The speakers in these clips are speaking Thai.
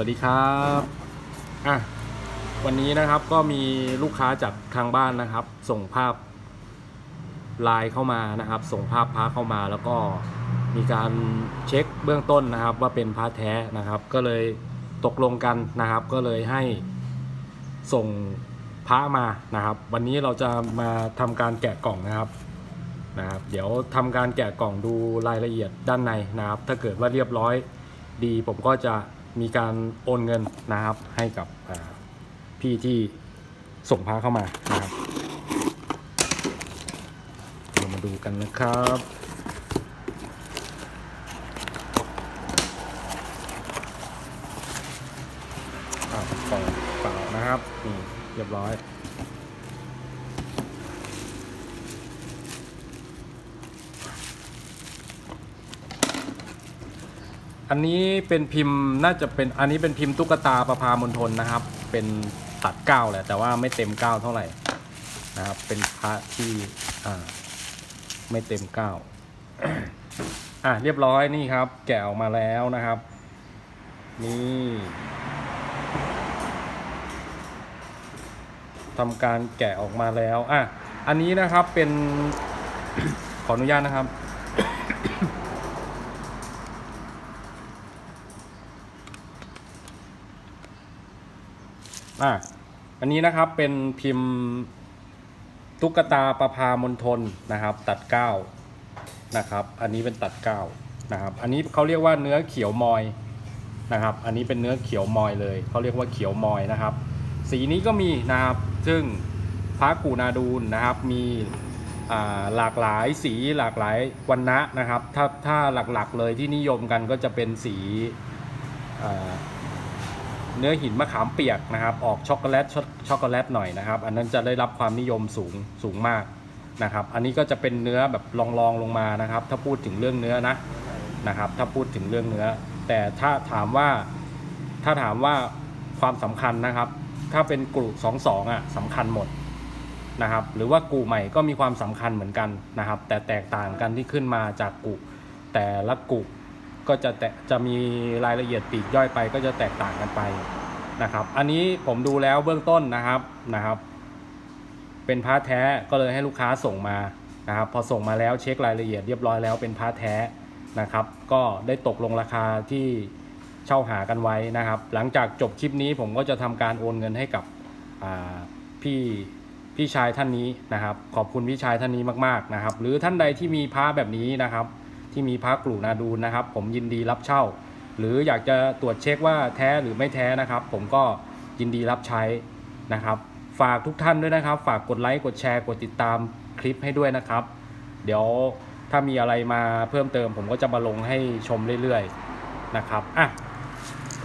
วัสดีครับอะวันนี้นะครับก็มีลูกค้าจากทางบ้านนะครับ ส่งภาพไลน์เข้ามานะครับ ส่งภาพพระเข้ามาแล้วก็มีการเช็คเบื้องต้นนะครับ ว่าเป็นพระแท้นะครับ ก็เลยตกลงกันนะครับ ก็เลยให้ส่งพระมานะครับ วันนี้เราจะมาทำการแกะกล่องนะครับนะครับ เดี๋ยวทำการแกะกล่องดูรายละเอียดด้านในนะครับ ถ้าเกิดว่าเรียบร้อยดีผมก็จะ มีการโอนเงินนะครับให้กับพี่ที่ส่งพาเข้ามานะครับเรามาดูกันนะครับอ่ากล่อเปล่านะครับนี่เรียบร้อย อันนี้เป็นพิมพ์น่าจะเป็นอันนี้เป็นพิมพ์ตุ๊กตาประพามณฑลนะครับ เป็นตัดเก้าแหละแต่ว่าไม่เต็มเก้าเท่าไหร่นะครับ เป็นพระที่อ่าไม่เต็มเก้าอะเรียบร้อยนี่ครับ แกะออกมาแล้วนะครับ นี่ทำการแกะออกมาแล้วอะอันนี้นะครับเป็นขออนุญาตนะครับ อะอันนี้นะครับเป็นพิมพ์ตุ๊กตาประพามณฑลนะครับ ตัดเก้านะครับ อันนี้เป็นตัดเก้านะครับ อันนี้เขาเรียกว่าเนื้อเขียวมอยนะครับ อันนี้เป็นเนื้อเขียวมอยเลยเขาเรียกว่าเขียวมอยนะครับ สีนี้ก็มีนะครับ ซึ่งพระกูนาดูนนะครับ มีหลากหลายสีหลากหลายวันนะนะครับ ถ้าถ้าหลักๆเลยที่นิยมกันก็จะเป็นสี เนื้อหินมะขามเปียกนะครับ ออกช็อกโกแลตช็อกโกแลตหน่อยนะครับ อันนั้นจะได้รับความนิยมสูงสูงมากนะครับ อันนี้ก็จะเป็นเนื้อแบบลองๆลงมานะครับ ถ้าพูดถึงเรื่องเนื้อนะนะครับ ถ้าพูดถึงเรื่องเนื้อ แต่ถ้าถามว่าถ้าถามว่าความสำคัญนะครับ ถ้าเป็นกลุ่มสองสองอะสำคัญหมดนะครับ หรือว่ากูใหม่ก็มีความสำคัญเหมือนกันนะครับ แต่แตกต่างกันที่ขึ้นมาจากกุแต่ละกุ ก็จะแตะจะมีรายละเอียดปีกย่อยไป ก็จะแตกต่างกันไปนะครับ อันนี้ผมดูแล้วเบื้องต้นนะครับนะครับ เป็นพาร์ทแท้ก็เลยให้ลูกค้าส่งมานะครับ พอส่งมาแล้วเช็ครายละเอียดเรียบร้อยแล้วเป็นพาร์ทแท้นะครับ ก็ได้ตกลงราคาที่เช่าหากันไว้นะครับ หลังจากจบคลิปนี้ผมก็จะทำการโอนเงินให้กับพี่พี่ชายท่านนี้นะครับ ขอบคุณพี่ชายท่านนี้มาก ๆนะครับ หรือท่านใดที่มีพระแบบนี้นะครับ ที่มีพระกลุ่นาดูนนะครับ ผมยินดีรับเช่า หรืออยากจะตรวจเช็คว่าแท้หรือไม่แท้นะครับ ผมก็ยินดีรับใช้นะครับ ฝากทุกท่านด้วยนะครับ ฝากกดไลค์กดแชร์กดติดตามคลิปให้ด้วยนะครับ เดี๋ยวถ้ามีอะไรมาเพิ่มเติม ผมก็จะมาลงให้ชมเรื่อยๆนะครับอะ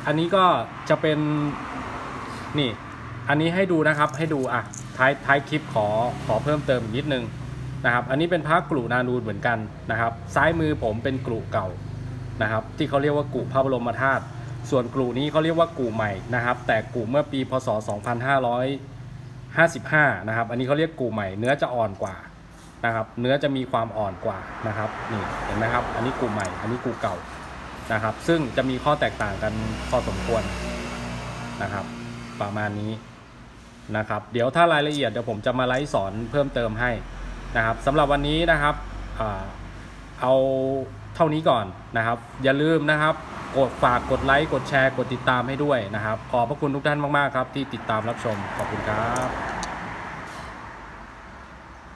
อันนี้ก็จะเป็นนี่ อันนี้ให้ดูนะครับให้ดูอะท้ายท้ายคลิปขอขอเพิ่มเติมอีกนิดนึง นะครับอันนี้เป็นพระกลุ่นานูนเหมือนกันนะครับ ซ้ายมือผมเป็นกลุ่เก่านะครับที่เขาเรียกว่ากุพระบรมธาตุส่วนกลุ่นี้เขาเรียกว่ากุใหม่นะครับ แต่กุเมื่อปีพศ 2555 นะครับ อันนี้เขาเรียกกุใหม่เนื้อจะอ่อนกว่านะครับ เนื้อจะมีความอ่อนกว่านะครับนี่เห็นไหมครับ อันนี้กุใหม่ อันนี้กุเก่านะครับ ซึ่งจะมีข้อแตกต่างกันพอสมควรนะครับ ประมาณนี้นะครับ เดี๋ยวถ้ารายละเอียดเดี๋ยวผมจะมาไลฟ์สอนเพิ่มเติมให้ นะครับสำหรับวันนี้นะครับเอาเท่านี้ก่อนนะครับ อย่าลืมนะครับกดฝากกดไลค์กดแชร์กดติดตามให้ด้วยนะครับ ขอบพระคุณทุกท่านมาก ๆ ครับ ที่ติดตามรับชมขอบคุณครับ